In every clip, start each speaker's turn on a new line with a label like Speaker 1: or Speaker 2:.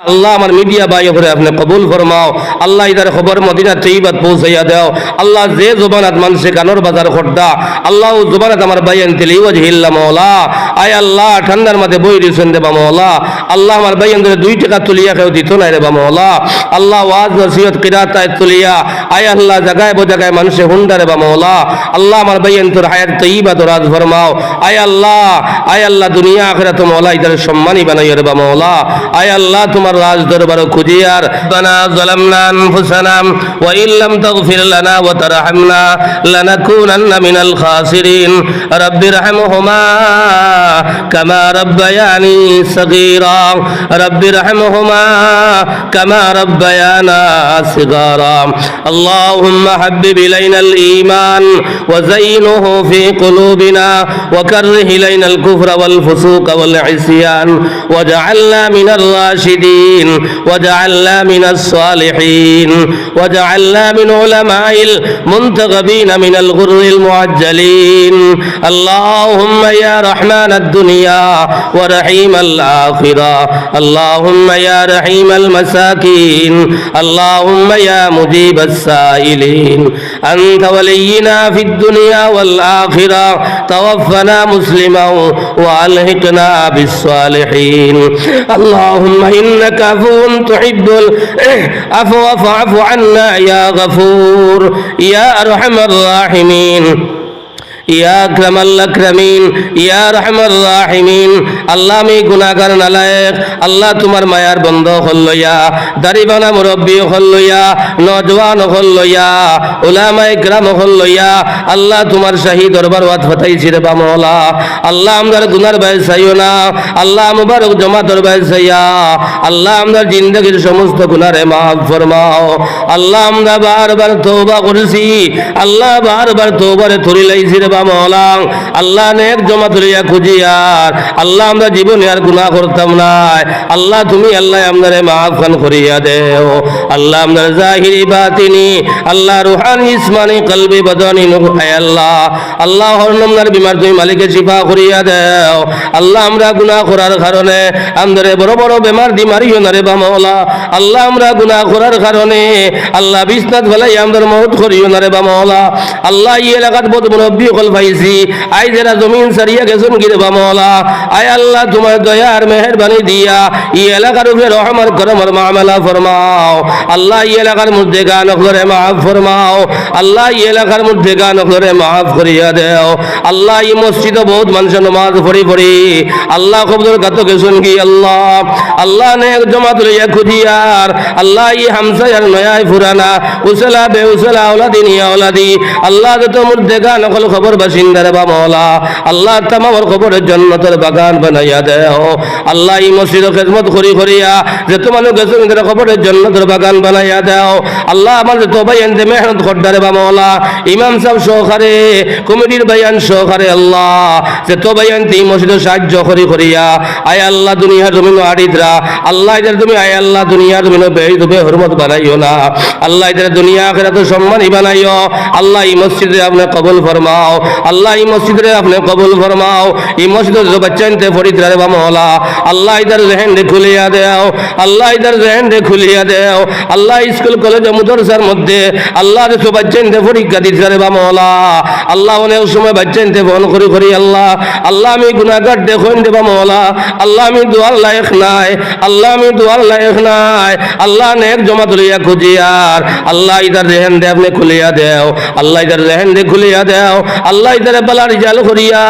Speaker 1: আল্লাহ আমার media by করে আপনি কবুল ফরমাও। আল্লাহ ইদার খবর মদিনা তৈবাত পৌঁছাইয়া দাও। আল্লাহ যে জবানাত মানুষে কানোর বাজার খড্ডা আল্লাহ জবানাত আমার বাইয়ান তেলি ওয়াজ হিল্লা মৌলা আয় আল্লাহ, ঠান্ডার মাঝে বই রিসেন দেবা মৌলা আল্লাহ আমার বাইয়ান ধরে দুই টাকা তুলিয়া কেউ দিত না রে বা মৌলা আল্লাহ ওয়াজ, নসিহত, কিরাত আয় তুলিয়া। আয় আল্লাহ, জাগায় বো জাগায় মানুষে হুন্ডা রে বা মৌলা আল্লাহ আমার বাইয়ান তোর হায়াত তৈবা তোর রাজ ফরমাও। আয় আল্লাহ আয় আল্লাহ, দুনিয়া আখেরা তো মৌলা ইদার সম্মানী বানাইয়া রে বা মৌলা আয় আল্লাহ, তোমার রাজ দরবার খুঁজিয়ার বানা জালামনা আনফুসানা ওয়া ইল্লাম তাগফির লানা ওয়া তারহামনা লানাকুনান্না মিনাল খাসিরিন রাব্বির রহমহুমা কামা রাব্বায়ানি সগীরা রাব্বির রহমহুমা কামা রাব্বায়ানা সিগারা اللهم حبب إلينا الإيمان وزينه في قلوبنا وكره إلينا الكفر والفسوق والعصيان واجعلنا من الراشدين واجعلنا من الصالحين واجعلنا من علماء المنتخبين من الغر المعجلين. اللهم يا رحمن الدنيا ورحيم الآخرة. اللهم يا رحيم المساكين. اللهم يا مجيب السائلين. أنت ولينا في الدنيا والآخرة. توفنا مسلما وألحقنا بالصالحين. اللهم إنك عفو تحب العفو فاعف عنا يا غفور. يا أرحم الراحمين. ইয়া আকরামাল আকরামিন, ইয়া রহমার রাহিমিন। আল্লাহ নালায়েক। আল্লাহ তোমার মায়ার বন্ধ হল্লইয়া দাড়িবানা মুরব্বী হল্লইয়া নজওয়ান হল্লইয়া উলামায়ে গ্রাম হল্লইয়া আল্লাহ তোমার শাহী দরবার ওয়াত ফাতাইছি রে বা আল্লাহ আমদার গুনার বাই চাইও না। আল্লাহ মুবারক জমা দরবার চাইয়া আল্লাহ আমদার জিন্দগির সমস্ত গুনারে মাফ ফরমাও। আল্লাহ আমরা বারবার তওবা করেছি। আল্লাহ বারবার তওবারে ধরি লাইছি রে আল্লাহ নেক জমা ধরিয়া খুঁজিয়ার আল্লাহ আমরা জীবনে আর গুনাহ করতাম আল্লাহ তুমি, আল্লাহ করিয়া দেও। আল্লাহ জাহিরি আল্লাহ ইসমানি কলবি বদনি আল্লাহ। আল্লাহ বিমার তুমি মালিকে শিফা করিয়া দেও। আল্লাহ আমরা গুনাহ করার কারণে আমদারে বড় বড় বেমার দি মারিও না রে বা মওলা। আল্লাহ আমরা গুনাহ করার কারণে আল্লাহ বিশ্বনাথ বেলায় আমদার মহৎ করিও না রে বা আল্লাহ এই এলাকাত বহুত মুরব্বী হল পাইছি আই যারা জমিন সারিয়া গেছেন গিরে বা আয় আল্লাহ তোমার দয়া আর মেহেরবানি দিয়া এই এলাকার উপরে রহমান করমর মামলা ফরমাও। আল্লাহ এই এলাকার মধ্যে গান করে মাফ ফরমাও। আল্লাহ এই এলাকার মধ্যে গান করে মাফ করিয়া দেও। আল্লাহ এই মসজিদে বহুত মানুষ নমাজ পড়ি পড়ি। আল্লাহ কবদর গাত গেছেন কি আল্লাহ? আল্লাহ নে জমা তুলিয়া খুঁজিয়ার আল্লাহ এই হামসায়ার নয়ায় ফুরানা। উসলা বে উসলা ওলাদি নিয়া ওলাদি আল্লাহ যত গান নকল খবর বাসিন্দার বা মওলা আল্লাহ তামামর খবরের জন্নতের বাগান বানাইয়া দেও। আল্লাহ এই মসজিদ খেদমত করি করিয়া যে তোমার গেছে তাদের খবরের জন্নতের বাগান বানাইয়া দেও। আল্লাহ আমার তো ভাইয়ান যে মেহনত খড্ডারে বা মওলা ইমাম সাহেব সহকারে, কমিটির ভাইয়ান সহকারে আল্লাহ যে তো ভাইয়ান এই মসজিদ সাহায্য করি করিয়া। আয় আল্লাহ দুনিয়ার জমিন আড়িদরা আল্লাহ এদের তুমি, আয় আল্লাহ দুনিয়ার জমিন বেই দুবে হরমত বানাইও না। আল্লাহ এদের দুনিয়া আখেরা তো সম্মানই বানাইও। আল্লাহ এই মসজিদে আপনি কবুল ফরমাও। আল্লাহ, এই মসজিদে আপনি কবুল ফরমাও, এই মসজিদে যে বাচ্চাইনতে ফরিদরা রে বা মওলা আল্লাহ ইদার জেহেন দে খুলিয়া দেও, আল্লাহ ইদার জেহেন দে খুলিয়া দেও, আল্লাহ স্কুল, কলেজ মুদরসার মধ্যে আল্লাহ রে বাচ্চাইনতে পরীক্ষা দিতে রে বা মওলা আল্লাহ অনেক সময় বাচ্চাইনতে ফোন করি করি আল্লাহ আল্লাহ আমি গুনাহগার দেখুন দেবা মহলা, আল্লাহ আমি দুয়ার লায়ক নাই, আল্লাহ আমি দুয়ার লায়ক নাই, আল্লাহ নেক জমা তুলিয়া খুঁজিয়ার, আল্লাহ ইদার জেহেন দে আপনি খুলিয়া দেও, আল্লাহ ইদার জেহেন দে খুলিয়া দেও আল্লাহ ইদারে বালা জাল করিয়া,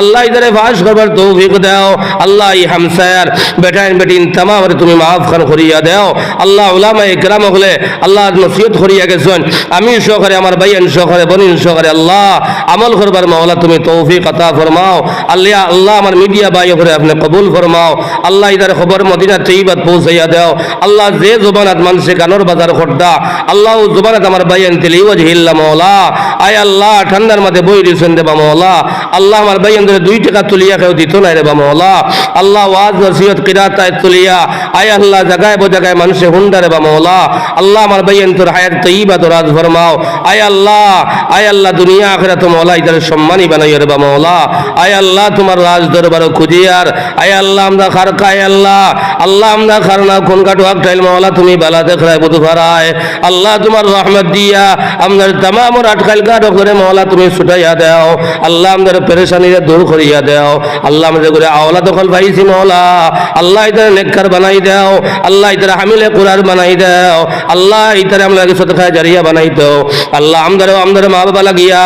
Speaker 1: আল্লাহ ইদারে ফাঁস করবার তৌফিক দেও। আল্লাহ এই হামসায়ার বেটাইন বেটিন তামাম তুমি মাফ খান করিয়া দেও। আল্লাহ উলামা ইকরাম হলে আল্লাহ নসিহত করিয়া গেছেন। আমি সহকারে, আমার ভাইয়ান সহকারে বনিন সহকারে, আল্লাহ আমল করবার মাওলা তুমি তৌফিক আতা ফরমাও। আল্লাহ আল্লাহ আমার মিডিয়া বাই করে আপনি কবুল ফরমাও। আল্লাহ ইদারে খবর মদিনা তৈবাত পৌঁছাইয়া দেও। আল্লাহ যে জবানাত মানুষে কানোর বাজার খড্ডা আল্লাহ জবানাত আমার ভাইয়ান তেলি ওয়াজহিল্লা মাওলা। আয় আল্লাহ, ঠান্ডার মাঝে বই দিয়েছেন রে বা আল্লাহ আমার ভাই আমাদের দুই টাকা তুলিয়া কেউ দিত না রে বা মৌলা আল্লাহ ওয়াজ, নসিহত, কিরাত আয় তুলিয়া, আয় আল্লাহ জায়গায় বো জায়গায় মানুষে হুন্ডা রে বা মৌলা আল্লাহ আমার ভাই তোর হায়াত তৈবা তোর রাজ ফরমাও। আয় আল্লাহ আয় আল্লাহ, দুনিয়া আখেরা তো মৌলা ইতার সম্মানই বানাইও রে বা মৌলা আয় আল্লাহ, তোমার রাজ দরবার খুঁজিয়ার। আয় আল্লাহ, আমরা খার খাই আল্লাহ। আল্লাহ, আমরা খারনা কোন কাটু আকটাইল মৌলা তুমি বালা দেখরাই বুধ ভরায়। আল্লাহ, তোমার রহমত দিয়া আমাদের তামাম আটকাইল কাটো করে মৌলা তুমি ছুটাইয়া দাও। আল্লাহ আমাদের পেরেশানিরে দূর করিয়া দাও। আল্লাহ আমাদের করে আওলা দখল পাইছি মৌলা আল্লাহ ইতার নেককার বানাই দাও। আল্লাহ ইতার হামিলে কুরার বানাই দাও। আল্লাহ ইতার আমরা সদকায় জারিয়া বানাই দাও। আল্লাহ আমাদের আমাদের মা বাবা লাগিয়া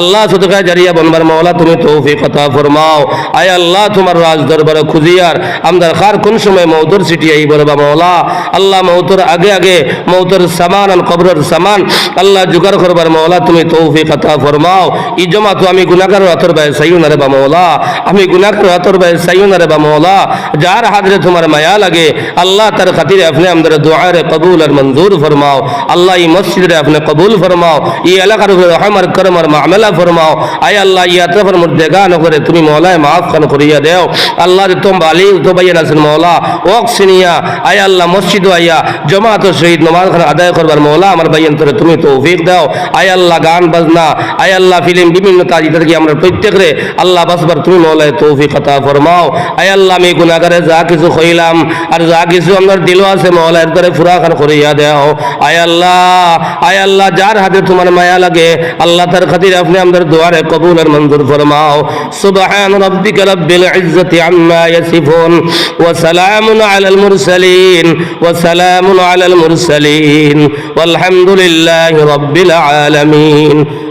Speaker 1: আল্লাহ সদকায় জারিয়া বনবার মৌলা তুমি তৌফিক কথা ফরমাও। আয় আল্লাহ তোমার রাজ দরবারে খুঁজিয়ার আমাদের খার কোন সময় মৌতর আই বলবা মৌলা আল্লাহ মৌতর আগে আগে মৌতর সামান আর কবরের সামান। আল্লাহ জুগার করবার মৌলা তুমি তৌফিক কথা ফরমাও। ই জমা তো আমি গুনাগার হাতর বাই সাইও না রে বা মৌলা আমি গুনাগার হাতর বাই সাইও না রে বা মৌলা যার হাতরে তোমার মায়া লাগে, আল্লাহ তার খাতিরে আপনি আমাদের দোয়ারে কবুল আর মঞ্জুর ফরমাও। আল্লাহ এই মসজিদে আপনি কবুল ফরমাও। এই এলাকার উপরে রহমার করম আর মামলা ফরমাও। আয় আল্লাহ, এই আতরফের মধ্যে গান করে তুমি মৌলায় মাফ খান করিয়া দেও। আল্লাহ রে তোম বালি তো বাইয়া আছেন মৌলা ওক সিনিয়া, আয় আল্লাহ মসজিদ আইয়া জমাত শহীদ নমাজ খান আদায় করবার মৌলা আমার বাইয়ান তোরে তুমি তৌফিক দাও। আয় আল্লাহ, গান বাজনা, আয় আল্লাহ, ফিল্ম বিভিন্ন কাজ ইত্যাদি আমরা প্রত্যেক রে আল্লাহ বাসবার তুমি মৌলায় তৌফিক কথা ফরমাও। আয় আল্লাহ, আমি গুনাগারে যা কিছু কইলাম, আর যা কিছু আমার দিল আছে মৌলায় করে ফুরাখান করিয়া দেও। আয় আল্লাহ আয় আল্লাহ, যার হাতে তোমার মায়া লাগে, আল্লাহ তার খাতির আপনি আমাদের দোয়ারে কবুল আর মঞ্জুর ফরমাও। সুবহান রাব্বিকা রাব্বিল ইজ্জাতি আম্মা ইয়াসিফুন, ওয়া সালামুন আলাল মুরসালিন, ওয়া সালামুন আলাল মুরসালিন walhamdulillahi rabbil alamin